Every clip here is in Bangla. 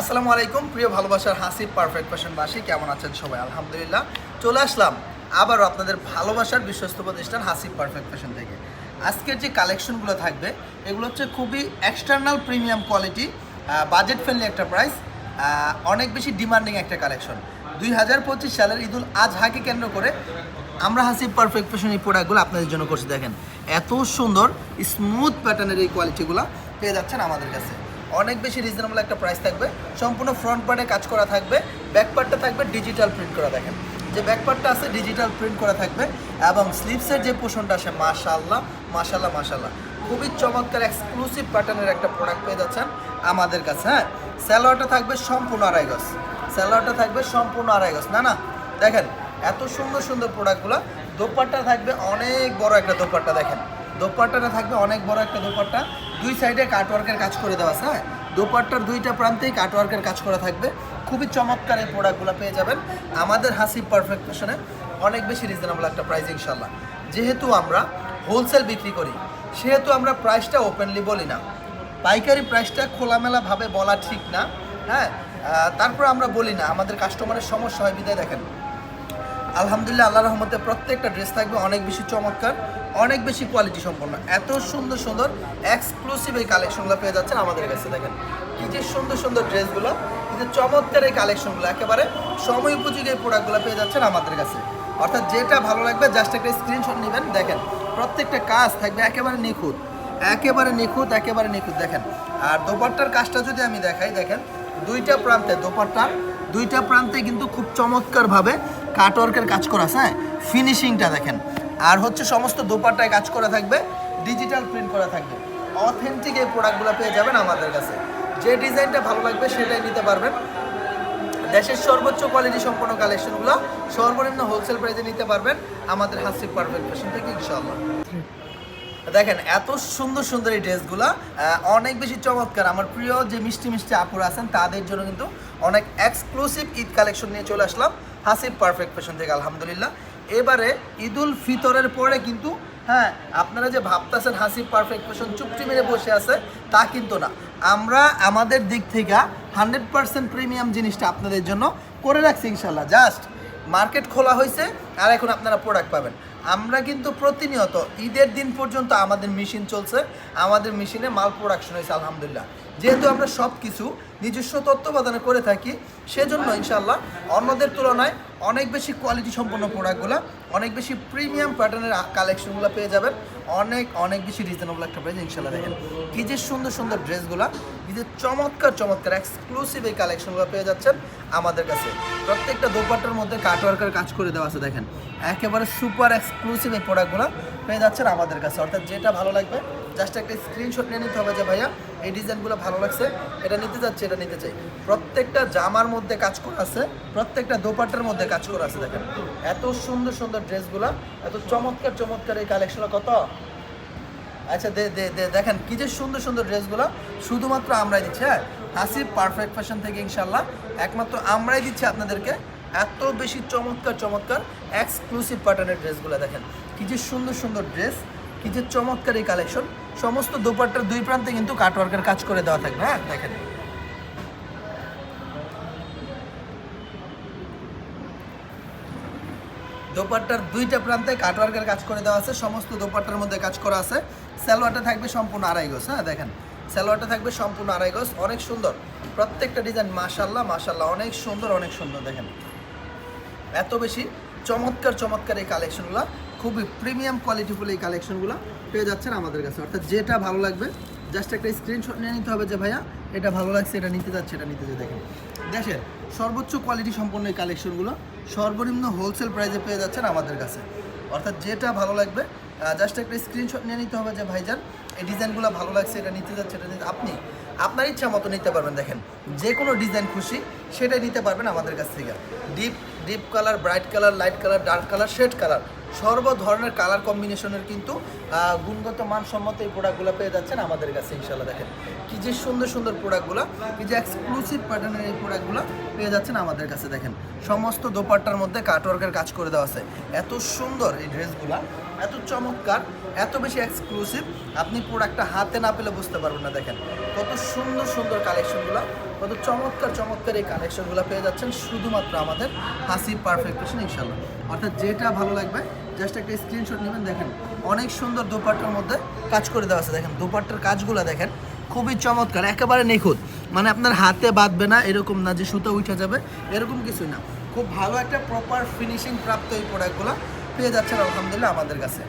আসসালামু আলাইকুম, প্রিয় ভালোবাসার হাসি পারফেক্ট ফ্যাশনবাসী কেমন আছেন সবাই? আলহামদুলিল্লাহ, চলে আসলাম আবারও আপনাদের ভালোবাসার বিশ্বস্ত প্রতিষ্ঠান হাসি পারফেক্ট ফ্যাশন থেকে। আজকের যে কালেকশনগুলো থাকবে, এগুলো হচ্ছে খুবই external premium quality budget friendly একটা প্রাইস অনেক বেশি ডিমান্ডিং একটা কালেকশন দুই হাজার পঁচিশ সালের ঈদুল আজহাকে কেন্দ্র করে আমরা হাসি পারফেক্ট ফ্যাশন এই প্রোডাক্টগুলো আপনাদের জন্য করছি। দেখেন, এত সুন্দর স্মুথ প্যাটার্নের এই কোয়ালিটিগুলো পেয়ে যাচ্ছেন আমাদের কাছে। অনেক বেশি রিজনেবল একটা প্রাইস থাকবে। সম্পূর্ণ ফ্রন্ট পার্টে কাজ করা থাকবে। ব্যাক পার্টটা থাকবে ডিজিটাল প্রিন্ট করা, দেখেন। যে ব্যাক পার্টটা আছে ডিজিটাল প্রিন্ট করা থাকবে। এবং স্লিপসের যে পোষণটা আসে মাশাল্লাহ মাশাল্লাহ মাশাল্লাহ খুবই চমৎকার এক্সক্লুসিভ প্যাটার্নের একটা প্রোডাক্ট পেয়ে যাচ্ছেন আমাদের কাছে হ্যাঁ? স্যালোয়ারটা থাকবে সম্পূর্ণ আড়াই গজ। স্যালোয়ারটা থাকবে সম্পূর্ণ আড়াই গজ, না না? দেখেন, এত সুন্দর সুন্দর প্রোডাক্টগুলো দোপাট্টা থাকবে অনেক বড় একটা দোপাট্টা, দেখেন। দোপাট্টাটা থাকবে অনেক বড় একটা দোপাট্টা। দুই সাইডে কাটওয়ার্কের কাজ করে দেওয়া আছে হ্যাঁ দুইটা প্রান্তেই কাটওয়ার্কের কাজ করা থাকবে। খুবই চমৎকার এই প্রোডাক্টগুলো পেয়ে যাবেন। আমাদের হাসি পারফেক্ট ফ্যাশনে অনেক বেশি রিজনেবল একটা প্রাইস ইনশাল্লাহ যেহেতু আমরা হোলসেল বিক্রি করি, সেহেতু আমরা প্রাইসটা ওপেনলি বলি না। পাইকারি প্রাইসটা খোলামেলাভাবে বলা ঠিক না হ্যাঁ? তারপর আমরা বলি না, আমাদের কাস্টমারের সমস্যা হয়, বিদায় দেখেন। আলহামদুলিল্লাহ আল্লাহ রহমতে প্রত্যেকটা ড্রেস থাকবে অনেক বেশি চমৎকার, অনেক বেশি কোয়ালিটি সম্পন্ন। এত সুন্দর সুন্দর এক্সক্লুসিভ এই কালেকশনগুলো পেয়ে যাচ্ছেন আমাদের কাছে, দেখেন। কি যে সুন্দর সুন্দর ড্রেসগুলো কি যে চমৎকার এই কালেকশনগুলো একেবারে সময় উপযোগী এই প্রোডাক্টগুলো পেয়ে যাচ্ছেন আমাদের কাছে। অর্থাৎ যেটা ভালো লাগবে জাস্ট একটা স্ক্রিনশট নেবেন, দেখেন, প্রত্যেকটা কাজ থাকবে একেবারে নিখুঁত একেবারে নিখুঁত একেবারে নিখুঁত, দেখেন। আর দোপাট্টার কাজটা যদি আমি দেখাই, দেখেন, দুইটা প্রান্তে দোপাট্টার দুইটা প্রান্তে কিন্তু খুব চমৎকারভাবে কাটওয়ার্কের কাজ করা আছে হ্যাঁ? ফিনিশিংটা দেখেন। আর হচ্ছে সমস্ত দোপাট্টায় কাজ করা থাকবে ডিজিটাল প্রিন্ট করা থাকবে। অথেন্টিক এই প্রোডাক্টগুলো পেয়ে যাবেন আমাদের কাছে। যে ডিজাইনটা ভালো লাগবে সেটাই নিতে পারবেন। দেশের সর্বোচ্চ কোয়ালিটি সম্পন্ন কালেকশনগুলো সর্বনিম্ন হোলসেল প্রাইসে নিতে পারবেন। আমাদের হাসি পারফেক্ট ফ্যাশন থেকে, ইনশাআল্লাহ। দেখেন, এত সুন্দর সুন্দর এই ড্রেসগুলো অনেক বেশি চমৎকার। আমার প্রিয় যে মিষ্টি মিষ্টি আপুরা আছেন, তাদের জন্য কিন্তু অনেক এক্সক্লুসিভ ঈদ কালেকশন নিয়ে চলে আসলাম। হাসিব পারফেক্ট ফ্যাশন থেকে, আলহামদুলিল্লাহ। এবারে ঈদুল ফিতরের পরে কিন্তু হ্যাঁ আপনারা যে ভাবতেছেন হাসিব পারফেক্ট ফ্যাশন চুপটি মেরে বসে আছে, তা কিন্তু না। আমরা আমাদের দিক থেকে হান্ড্রেড পার্সেন্ট প্রিমিয়াম জিনিসটা আপনাদের জন্য করে রাখছি ইনশাল্লাহ জাস্ট মার্কেট খোলা হয়েছে আর এখন আপনারা প্রোডাক্ট পাবেন। আমরা কিন্তু প্রতিনিয়ত ঈদের দিন পর্যন্ত আমাদের মেশিন চলছে, আমাদের মেশিনে মাল প্রোডাকশন হয়েছে, আলহামদুলিল্লাহ। যেহেতু আমরা সব কিছু নিজস্ব তত্ত্বাবধানে করে থাকি, সেজন্য ইনশাল্লাহ অন্যদের তুলনায় অনেক বেশি কোয়ালিটি সম্পন্ন প্রোডাক্টগুলো অনেক বেশি প্রিমিয়াম প্যাটার্নের কালেকশনগুলো পেয়ে যাবেন। অনেক অনেক বেশি রিজনেবল একটা প্রাইস ইনশাল্লাহ দেখেন। কি যে সুন্দর সুন্দর ড্রেসগুলো কি যে চমৎকার চমৎকার এক্সক্লুসিভ এই কালেকশনগুলো পেয়ে যাচ্ছেন আমাদের কাছে। প্রত্যেকটা দোপাট্টার মধ্যে কাটওয়ার্কের কাজ করে দেওয়া আছে দেখেন। একেবারে সুপার এক্সক্লুসিভ এই প্রোডাক্টগুলো পেয়ে যাচ্ছেন আমাদের কাছে। অর্থাৎ যেটা ভালো লাগবে জাস্ট একটা স্ক্রিনশট নিয়ে নিতে হবে যে ভাইয়া এই ডিজাইনগুলো ভালো লাগছে। এটা নিতে যাচ্ছে, এটা নিতে চাই। প্রত্যেকটা জামার মধ্যে কাজ করা আছে, প্রত্যেকটা দোপাট্টার মধ্যে কাজ করা আছে, দেখেন। এত সুন্দর সুন্দর ড্রেসগুলো, এত চমৎকার চমৎকার এই কালেকশনটা কত? আচ্ছা দে দে দে, দেখেন কি যে সুন্দর সুন্দর ড্রেসগুলো, শুধুমাত্র আমরাই দিচ্ছি হ্যাঁ? হাসির পারফেক্ট ফ্যাশন থেকে ইনশাল্লাহ একমাত্র আমরাই দিচ্ছি আপনাদেরকে এত বেশি চমৎকার চমৎকার এক্সক্লুসিভ প্যাটার্নের ড্রেসগুলো, দেখেন। কি যে সুন্দর সুন্দর ড্রেস, কি যে চমৎকার এই কালেকশন সমস্ত দোপাট্টার দুই প্রান্তে কিন্তু কাটওয়ার্কের কাজ করে দেওয়া থাকবে হ্যাঁ? দেখেন। দোপাট্টার দুইটা প্রান্তে কাটওয়ার্কের কাজ করে দেওয়া আছে, সমস্ত দোপাট্টার মধ্যে কাজ করা আছে। সালোয়ারটা থাকবে সম্পূর্ণ আড়াই গজ হ্যাঁ দেখেন। সালোয়ারটা থাকবে সম্পূর্ণ আড়াই গজ, অনেক সুন্দর। প্রত্যেকটা ডিজাইন মাশাল্লাহ মাশাল্লাহ অনেক সুন্দর অনেক সুন্দর, দেখেন। এত বেশি চমৎকার চমৎকার এই কালেকশনগুলো খুবই প্রিমিয়াম কোয়ালিটিফুল এই কালেকশনগুলো পেয়ে যাচ্ছেন আমাদের কাছে। অর্থাৎ যেটা ভালো লাগবে জাস্ট একটা স্ক্রিনশট নিয়ে নিতে হবে যে, ভাইয়া, এটা ভালো লাগছে, এটা নিতে যাচ্ছে, এটা নিতে যে দেখেন দেশের সর্বোচ্চ কোয়ালিটি সম্পন্ন এই কালেকশনগুলো সর্বনিম্ন হোলসেল প্রাইসে পেয়ে যাচ্ছেন আমাদের কাছে। অর্থাৎ যেটা ভালো লাগবে জাস্ট একটা স্ক্রিনশট নিয়ে নিতে হবে যে, ভাইজান, এই ডিজাইনগুলো ভালো লাগছে, এটা নিতে যাচ্ছে, এটা নিতে আপনি, আপনার ইচ্ছা মতো নিতে পারবেন, দেখেন, যে কোনো ডিজাইন খুশি, সেটাই নিতে পারবেন আমাদের কাছ থেকে। Deep deep colour bright colour light colour dark colour shade colour সর্ব ধরনের কালার কম্বিনেশনের কিন্তু গুণগত মানসম্মত এই প্রোডাক্টগুলো পেয়ে যাচ্ছেন আমাদের কাছে ইনশাল্লাহ দেখেন, কি যে সুন্দর সুন্দর প্রোডাক্টগুলো কি যে এক্সক্লুসিভ প্যাটার্নের এই প্রোডাক্টগুলো পেয়ে যাচ্ছেন আমাদের কাছে, দেখেন। সমস্ত দোপাট্টার মধ্যে কাটওয়ার্কের কাজ করে দেওয়া আছে। এত সুন্দর এই ড্রেসগুলো এত চমৎকার, এত বেশি এক্সক্লুসিভ আপনি প্রোডাক্টটা হাতে না পেলে বুঝতে পারবেন না, দেখেন। কত সুন্দর সুন্দর কালেকশনগুলো কত চমৎকার চমৎকার এই কালেকশনগুলো পেয়ে যাচ্ছেন শুধুমাত্র আমাদের হাসি পারফেক্ট ইনশাল্লাহ অর্থাৎ যেটা ভালো লাগবে জাস্ট একটা স্ক্রিনশট নেবেন, দেখেন অনেক সুন্দর দোপাট্টার মধ্যে কাজ করে দেওয়া আছে, দেখেন দোপাট্টার কাজগুলো দেখেন খুবই চমৎকার, একেবারে নিখুঁত মানে আপনার হাতে বাঁধবে না, এরকম না যে সুতো উঠে যাবে, এরকম কিছুই না, খুব ভালো একটা প্রপার ফিনিশিং প্রাপ্ত এই প্রোডাক্টগুলো পেয়ে যাচ্ছেন আলহামদুলিল্লাহ আমাদের কাছে।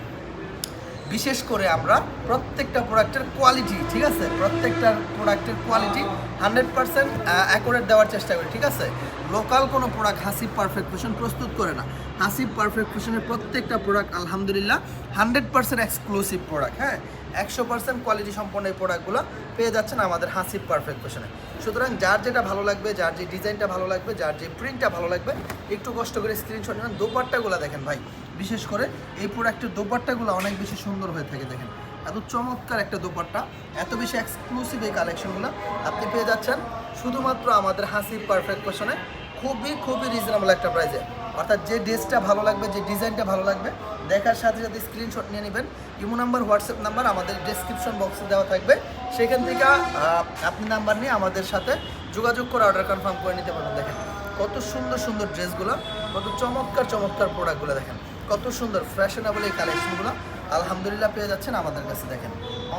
বিশেষ করে আমরা প্রত্যেকটা প্রোডাক্টের কোয়ালিটি ঠিক আছে? প্রত্যেকটা প্রোডাক্টের কোয়ালিটি হান্ড্রেড পার্সেন্ট অ্যাকোরেট দেওয়ার চেষ্টা করি, ঠিক আছে? লোকাল কোনো প্রোডাক্ট হাসিব পারফেক্ট ফ্যাশন প্রস্তুত করে না। হাসিব পারফেক্ট ফ্যাশনের প্রত্যেকটা প্রোডাক্ট আলহামদুলিল্লাহ হান্ড্রেড পার্সেন্ট এক্সক্লুসিভ প্রোডাক্ট হ্যাঁ? একশো পার্সেন্ট কোয়ালিটি সম্পন্ন এই প্রোডাক্টগুলো পেয়ে যাচ্ছেন আমাদের হাসিব পারফেক্ট ফ্যাশনে সুতরাং যার যেটা ভালো লাগবে, যার যে ডিজাইনটা ভালো লাগবে, যার যে প্রিন্টটা ভালো লাগবে, একটু কষ্ট করে স্ক্রিনশট নেবেন দোপাট্টাগুলো দেখেন ভাই, বিশেষ করে এই প্রোডাক্টের দোপাট্টাগুলো অনেক বেশি সুন্দর হয়ে থাকে, দেখেন। এত চমৎকার একটা দোপাট্টা, এত বেশি এক্সক্লুসিভ এই কালেকশনগুলো আপনি পেয়ে যাচ্ছেন। শুধুমাত্র আমাদের হাসিব পারফেক্ট ফ্যাশনে খুবই খুবই রিজনেবল একটা প্রাইসে অর্থাৎ যে ড্রেসটা ভালো লাগবে, যে ডিজাইনটা ভালো লাগবে, দেখার সাথে সাথে স্ক্রিনশট নিয়ে নেবেন। ইমো নাম্বার হোয়াটসঅ্যাপ নাম্বার আমাদের ডেসক্রিপশন বক্সে দেওয়া থাকবে। সেখান থেকে আপনি নাম্বার নিয়ে আমাদের সাথে যোগাযোগ করে অর্ডার কনফার্ম করে নিতে পারবেন। দেখেন, কত সুন্দর সুন্দর ড্রেসগুলো কত চমৎকার চমৎকার প্রোডাক্টগুলো দেখেন। কত সুন্দর ফ্যাশনেবল এই কালেকশনগুলো আলহামদুলিল্লাহ পেয়ে যাচ্ছেন আমাদের কাছে, দেখেন।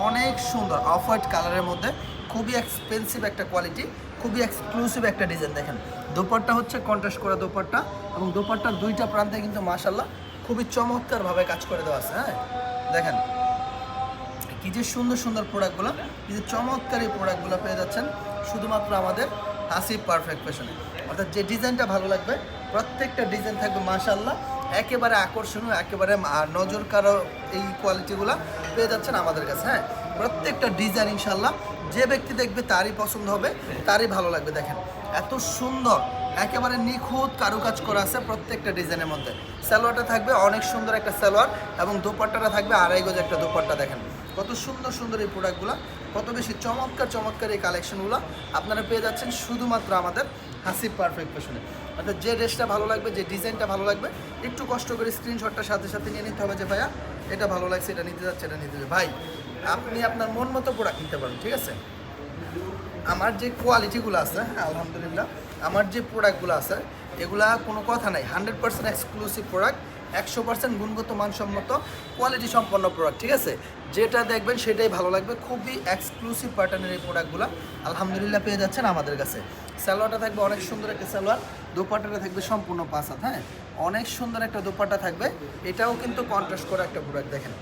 অনেক সুন্দর অফ হোয়াইট কালারের মধ্যে খুবই এক্সপেন্সিভ একটা কোয়ালিটি খুবই এক্সক্লুসিভ একটা ডিজাইন দেখেন। দোপাট্টা হচ্ছে কন্ট্রাস্ট করা দোপাট্টা এবং দোপাট্টার দুইটা প্রান্তে কিন্তু মাশাল্লাহ খুবই চমৎকারভাবে কাজ করে দেওয়া আছে হ্যাঁ? দেখেন, কি যে সুন্দর সুন্দর প্রোডাক্টগুলো, কি যে চমৎকার এই প্রোডাক্টগুলো পেয়ে যাচ্ছেন শুধুমাত্র আমাদের হাসি পারফেক্ট ফ্যাশনে অর্থাৎ যে ডিজাইনটা ভালো লাগবে, প্রত্যেকটা ডিজাইন থাকবে মাশাল্লাহ একেবারে আকর্ষণীয়, একেবারে নজর কারও এই কোয়ালিটিগুলো পেয়ে যাচ্ছেন আমাদের কাছে হ্যাঁ? প্রত্যেকটা ডিজাইন ইনশাল্লাহ যে ব্যক্তি দেখবে তারই পছন্দ হবে, তারই ভালো লাগবে। দেখেন, এত সুন্দর, একেবারে নিখুঁত কারুকাজ করা আছে প্রত্যেকটা ডিজাইনের মধ্যে। সালোয়ারটা থাকবে অনেক সুন্দর একটা সালোয়ার এবং দোপাট্টাটা থাকবে আড়াই গজ একটা দোপাট্টা, দেখেন। কত সুন্দর সুন্দর এই প্রোডাক্টগুলো কত বেশি চমৎকার চমৎকার এই কালেকশনগুলো আপনারা পেয়ে যাচ্ছেন শুধুমাত্র আমাদের হাসি পারফেক্ট ফ্যাশনে অর্থাৎ যে ড্রেসটা ভালো লাগবে যে ডিজাইনটা ভালো লাগবে একটু কষ্ট করে স্ক্রিনশটটার সাথে সাথে নিয়ে নিতে হবে যে ভাইয়া এটা ভালো লাগছে এটা নিতে যাচ্ছে এটা নিতে ভাই আপনি আপনার মন মতো প্রোডাক্ট নিতে পারেন ঠিক আছে? আমার যে কোয়ালিটিগুলো আছে হ্যাঁ, আলহামদুলিল্লাহ আমার যে প্রোডাক্টগুলো আছে এগুলা কোনো কথা নাই হান্ড্রেড পার্সেন্ট এক্সক্লুসিভ প্রোডাক্ট একশো পার্সেন্ট গুণগত মানসম্মত কোয়ালিটি সম্পন্ন প্রোডাক্ট ঠিক আছে? যেটা দেখবেন সেটাই ভালো লাগবে। খুবই এক্সক্লুসিভ প্যাটার্নের এই প্রোডাক্টগুলো আলহামদুলিল্লাহ পেয়ে যাচ্ছেন আমাদের কাছে। সালোয়ারটা থাকবে অনেক সুন্দর একটা সালোয়ার, দোপাট্টাটা থাকবে সম্পূর্ণ পাঁচ হাত হ্যাঁ? অনেক সুন্দর একটা দোপাট্টা থাকবে। এটাও কিন্তু কন্ট্রাস্ট করা একটা প্রোডাক্ট দেখেন।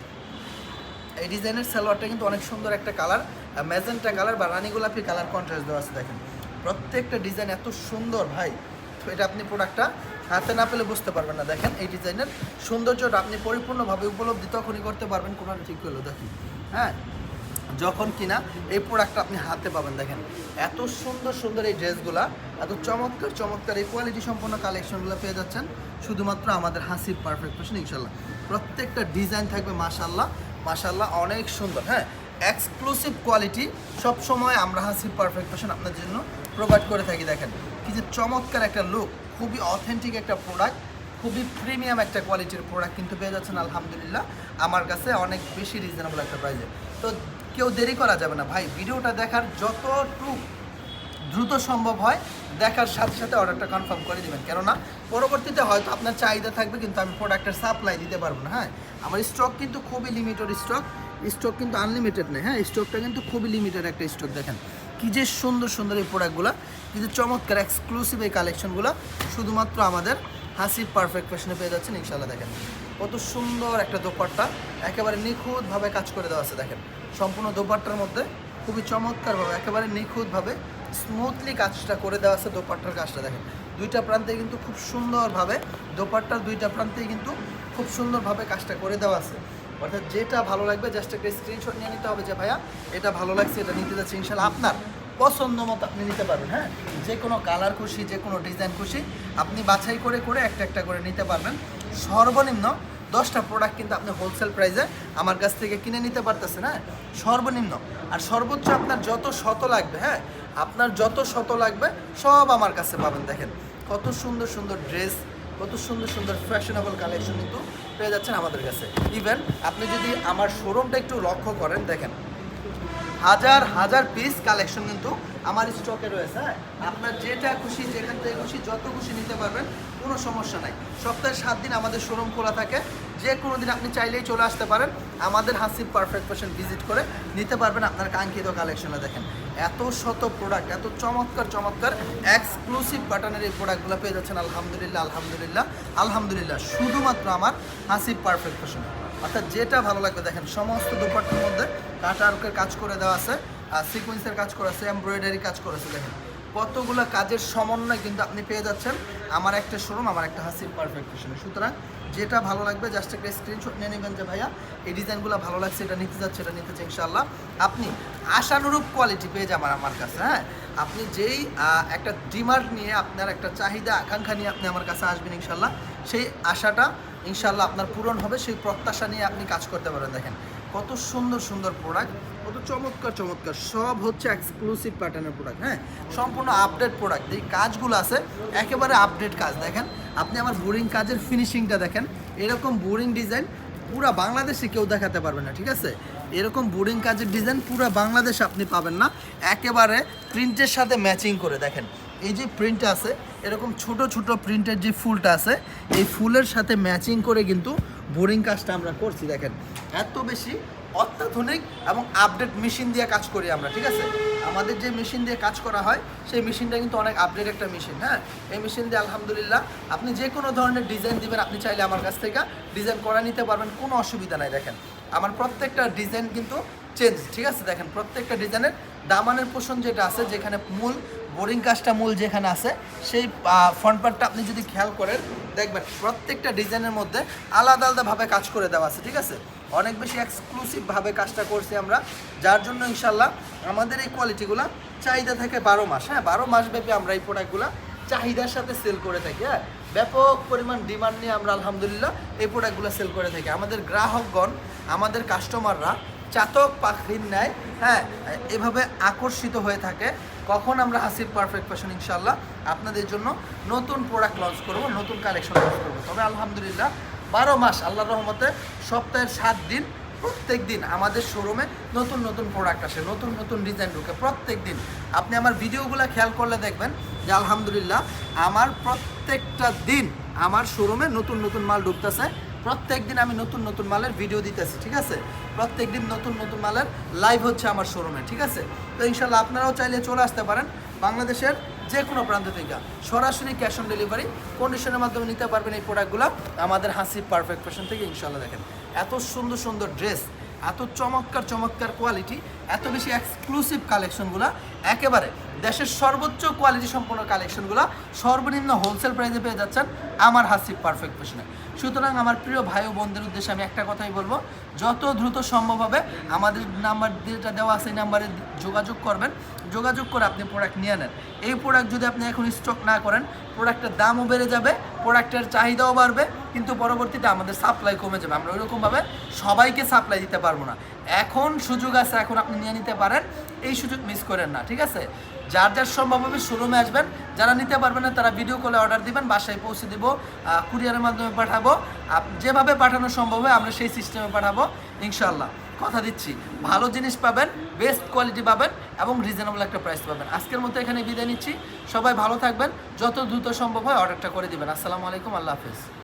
এই ডিজাইনের সালোয়ারটা কিন্তু অনেক সুন্দর একটা কালার ম্যাজেন্টা কালার বা রানী গোলাপি কালার কন্ট্রাস্ট দেওয়া আছে, দেখেন। প্রত্যেকটা ডিজাইন এত সুন্দর, ভাই। এটা আপনি প্রোডাক্টটা হাতে না পেলে বুঝতে পারবেন না। দেখেন, এই ডিজাইনের সৌন্দর্যটা আপনি পরিপূর্ণভাবে উপলব্ধি তখনই করতে পারবেন কোনটা ঠিক হলো দেখি হ্যাঁ? যখন কিনা এই প্রোডাক্টটা আপনি হাতে পাবেন, দেখেন। এত সুন্দর সুন্দর এই ড্রেসগুলা, এত চমৎকার চমৎকার এই কোয়ালিটি সম্পন্ন কালেকশনগুলো পেয়ে যাচ্ছেন শুধুমাত্র আমাদের হাসির পারফেক্ট ফ্যাশন ইনশাল্লাহ প্রত্যেকটা ডিজাইন থাকবে মাশাল্লাহ মাশাল্লাহ অনেক সুন্দর হ্যাঁ? এক্সক্লুসিভ কোয়ালিটি সবসময় আমরা হাসির পারফেক্ট ফ্যাশন আপনার জন্য প্রোভাইড করে থাকি, দেখেন। কি যে চমৎকার একটা লুক খুবই অথেন্টিক একটা প্রোডাক্ট খুবই প্রিমিয়াম একটা কোয়ালিটির প্রোডাক্ট কিন্তু পেয়ে যাচ্ছেন, আলহামদুলিল্লাহ। আমার কাছে অনেক বেশি রিজনেবল একটা প্রাইসে তো কেউ দেরি করা যাবে না, ভাই। ভিডিওটা দেখার যতটুকু দ্রুত সম্ভব হয়, দেখার সাথে সাথে অর্ডারটা কনফার্ম করে দিবেন। কেননা, পরবর্তীতে হয়তো আপনার চাহিদা থাকবে, কিন্তু আমি প্রোডাক্টের সাপ্লাই দিতে পারব না হ্যাঁ? আমার স্টক কিন্তু খুবই লিমিটেড স্টক স্টক কিন্তু আনলিমিটেড নেই হ্যাঁ? স্টকটা কিন্তু খুবই লিমিটেড একটা স্টক দেখেন। কি যে সুন্দর সুন্দর এই প্রোডাক্টগুলো কিন্তু চমৎকার এক্সক্লুসিভ এই কালেকশনগুলো শুধুমাত্র আমাদের হাসি পারফেক্ট ফ্যাশনে পেয়ে যাচ্ছেন ইনশাল্লাহ দেখেন। কত সুন্দর একটা দোপাট্টা, একেবারে নিখুঁতভাবে কাজ করে দেওয়া আছে, দেখেন। সম্পূর্ণ দোপাট্টার মধ্যে খুবই চমৎকারভাবে, একেবারে নিখুঁতভাবে স্মুথলি কাজটা করে দেওয়া আছে দোপাট্টার কাজটা, দেখেন। দুইটা প্রান্তে কিন্তু খুব সুন্দরভাবে, দোপাট্টার দুইটা প্রান্তেই কিন্তু খুব সুন্দরভাবে কাজটা করে দেওয়া আছে। অর্থাৎ যেটা ভালো লাগবে জাস্ট একটা স্ক্রিনশট নিয়ে নিতে হবে যে, ভাইয়া, এটা ভালো লাগছে, এটা নিতে যাচ্ছে, ইনশাল্লাহ আপনার পছন্দ মতো আপনি নিতে পারবেন। হ্যাঁ যে কোনো কালার খুশি, যে কোনো ডিজাইন খুশি, আপনি বাছাই করে করে একটা একটা করে নিতে পারবেন। সর্বনিম্ন দশটা প্রোডাক্ট কিন্তু আপনি হোলসেল প্রাইসে আমার কাছ থেকে কিনে নিতে পারতেছেন হ্যাঁ সর্বনিম্ন। আর সর্বোচ্চ আপনার যত শত লাগবে হ্যাঁ আপনার যত শত লাগবে, সব আমার কাছে পাবেন। দেখেন, কত সুন্দর সুন্দর ড্রেস কত সুন্দর সুন্দর ফ্যাশনেবল কালেকশন কিন্তু পেয়ে যাচ্ছেন আমাদের কাছে। ইভেন আপনি যদি আমার শোরুমটা একটু লক্ষ্য করেন, দেখেন, হাজার হাজার পিস কালেকশন কিন্তু আমার স্টকে রয়েছে হ্যাঁ? আপনার যেটা খুশি, যেখান থেকে খুশি, যত খুশি নিতে পারবেন, কোনো সমস্যা নাই। সপ্তাহে সাত দিন আমাদের শোরুম খোলা থাকে। যে কোনো দিন আপনি চাইলেই চলে আসতে পারেন। আমাদের হাসিব পারফেক্ট ফ্যাশন ভিজিট করে নিতে পারবেন আপনার কাঙ্ক্ষিত কালেকশনে দেখেন। এত শত প্রোডাক্ট এত চমৎকার চমৎকার এক্সক্লুসিভ বাটনের এই প্রোডাক্টগুলো পেয়ে যাচ্ছেন। আলহামদুলিল্লাহ আলহামদুলিল্লাহ আলহামদুলিল্লাহ। শুধুমাত্র আমার হাসিব পারফেক্ট ফ্যাশন অর্থাৎ যেটা ভালো লাগবে দেখেন, সমস্ত দুপাট্টার মধ্যে কাটা কাজ করে দেওয়া আছে, আর সিকোয়েন্সের কাজ করা আছে এমব্রয়ডারি কাজ করেছে দেখেন। কতগুলো কাজের সমন্বয় কিন্তু আপনি পেয়ে যাচ্ছেন। আমার একটা শোরুম আমার একটা হাসিব পারফেক্ট ফ্যাশনে সুতরাং যেটা ভালো লাগবে জাস্ট একটা স্ক্রিনশট নিয়ে নেবেন যে ভাইয়া, এই ডিজাইনগুলো ভালো লাগছে, এটা নিতে যাচ্ছে, এটা নিতে চাই ইনশাল্লাহ আপনি আশানুরূপ কোয়ালিটি পেয়ে যাবেন আমার কাছে হ্যাঁ? আপনি যেই একটা ডিমান্ড নিয়ে আপনার একটা চাহিদা, আকাঙ্ক্ষা নিয়ে আপনি আমার কাছে আসবেন ইনশাল্লাহ সেই আশাটা ইনশাল্লাহ আপনার পূরণ হবে, সেই প্রত্যাশা নিয়ে আপনি কাজ করতে পারেন, দেখেন। কত সুন্দর সুন্দর প্রোডাক্ট কত চমৎকার চমৎকার, সব হচ্ছে এক্সক্লুসিভ প্যাটার্নের প্রোডাক্ট হ্যাঁ? সম্পূর্ণ আপডেট প্রোডাক্ট এই কাজগুলো আছে, একেবারে আপডেট কাজ, দেখেন। আপনি আমার বোরিং কাজের ফিনিশিংটা দেখেন। এরকম বোরিং ডিজাইন পুরা বাংলাদেশে কেউ দেখাতে পারবে না, ঠিক আছে? এরকম বোরিং কাজের ডিজাইন পুরা বাংলাদেশে আপনি পাবেন না। একেবারে প্রিন্টের সাথে ম্যাচিং করে দেখেন। এই যে প্রিন্ট আছে, এরকম ছোট ছোট প্রিন্টের যে ফুলটা আছে, এই ফুলের সাথে ম্যাচিং করে কিন্তু বোরিং কাজটা আমরা করছি, দেখেন। এত বেশি অত্যাধুনিক এবং আপডেট মেশিন দিয়ে কাজ করি আমরা, ঠিক আছে? আমাদের যে মেশিন দিয়ে কাজ করা হয়, সেই মেশিনটা কিন্তু অনেক আপডেট একটা মেশিন হ্যাঁ? এই মেশিন দিয়ে আলহামদুলিল্লাহ আপনি যে কোনো ধরনের ডিজাইন দিবেন আপনি চাইলে আমার কাছ থেকে ডিজাইন করা নিতে পারবেন, কোনো অসুবিধা নাই, দেখেন। আমার প্রত্যেকটা ডিজাইন কিন্তু চেঞ্জ ঠিক আছে? দেখেন, প্রত্যেকটা ডিজাইনের দামানের পোষণ যেটা আছে, যেখানে মূল বোরিং কাজটা মূল যেখানে আছে, সেই ফ্রন্ট পার্টটা আপনি যদি খেয়াল করেন, দেখবেন প্রত্যেকটা ডিজাইনের মধ্যে আলাদা আলাদাভাবে কাজ করে দেওয়া আছে, ঠিক আছে? অনেক বেশি এক্সক্লুসিভভাবে কাজটা করছি আমরা, যার জন্য ইনশাল্লাহ আমাদের এই কোয়ালিটিগুলো চাহিদা থাকে বারো মাস। হ্যাঁ বারো মাস ব্যাপী আমরা এই প্রোডাক্টগুলো চাহিদার সাথে সেল করে থাকি। হ্যাঁ ব্যাপক পরিমাণ ডিমান্ড নিয়ে আমরা আলহামদুলিল্লাহ এই প্রোডাক্টগুলো সেল করে থাকি। আমাদের গ্রাহকগণ, আমাদের কাস্টমাররা চাতক পাখির ন্যায় হ্যাঁ এভাবে আকর্ষিত হয়ে থাকে। কখন আমরা হাসির পারফেক্ট ফ্যাশন ইনশাল্লাহ আপনাদের জন্য নতুন প্রোডাক্ট লঞ্চ করব, নতুন কালেকশন লঞ্চ করব। তবে আলহামদুলিল্লাহ বারো মাস আল্লাহ রহমতে সপ্তাহের সাত দিন, প্রত্যেক দিন আমাদের শোরুমে নতুন নতুন প্রোডাক্ট আসে, নতুন নতুন ডিজাইন ঢুকে প্রত্যেক দিন। আপনি আমার ভিডিওগুলো খেয়াল করলে দেখবেন যে আলহামদুলিল্লাহ আমার প্রত্যেকটা দিন আমার শোরুমে নতুন নতুন মাল ঢুকতেছে। প্রত্যেক দিন আমি নতুন নতুন মালের ভিডিও দিতেছি, ঠিক আছে? প্রত্যেক দিন নতুন নতুন মালের লাইভ হচ্ছে আমার শোরুমে ঠিক আছে? তো ইনশাল্লাহ আপনারাও চাইলে চলে আসতে পারেন। বাংলাদেশের যে কোনো প্রান্ত থেকে। সরাসরি ক্যাশ অন ডেলিভারি কন্ডিশনের মাধ্যমে নিতে পারবেন এই প্রোডাক্টগুলো আমাদের হাসি পারফেক্ট ফ্যাশন থেকে ইনশাল্লাহ দেখেন। এত সুন্দর সুন্দর ড্রেস এত চমৎকার চমৎকার কোয়ালিটি এত বেশি এক্সক্লুসিভ কালেকশনগুলো একেবারে দেশের সর্বোচ্চ কোয়ালিটি সম্পন্ন কালেকশনগুলো সর্বনিম্ন হোলসেল প্রাইসে পেয়ে যাচ্ছেন আমার হাসিব পারফেক্ট ফ্যাশনে সুতরাং আমার প্রিয় ভাই ও বোনদের উদ্দেশ্যে আমি একটা কথাই বলব, যত দ্রুত সম্ভব হবে আমাদের নাম্বার যেটা দেওয়া আছে এই নাম্বারে যোগাযোগ করবেন, যোগাযোগ করে আপনি প্রোডাক্ট নিয়ে নেন। এই প্রোডাক্ট যদি আপনি এখন স্টক না করেন প্রোডাক্টের দামও বেড়ে যাবে প্রোডাক্টের চাহিদাও বাড়বে, কিন্তু পরবর্তীতে আমাদের সাপ্লাই কমে যাবে। আমরা ওইরকমভাবে সবাইকে সাপ্লাই দিতে পারব না। এখন সুযোগ আছে, এখন আপনি নিয়ে নিতে পারেন, এই সুযোগ মিস করেন না, ঠিক আছে? যার যার সম্ভব হবে শোরুমে আসবেন, যারা নিতে পারবেন না, তারা ভিডিও কলে অর্ডার দিবেন, বাসায় পৌঁছে দেবো কুরিয়ারের মাধ্যমে পাঠাবো। যেভাবে পাঠানো সম্ভব হয়, আমরা সেই সিস্টেমে পাঠাবো ইনশাল্লাহ কথা দিচ্ছি, ভালো জিনিস পাবেন বেস্ট কোয়ালিটি পাবেন এবং রিজনেবল একটা প্রাইস পাবেন। আজকের মতো এখানে বিদায় নিচ্ছি। সবাই ভালো থাকবেন, যত দ্রুত সম্ভব হয় অর্ডারটা করে দিবেন। আসসালামু আলাইকুম, আল্লাহ হাফিজ।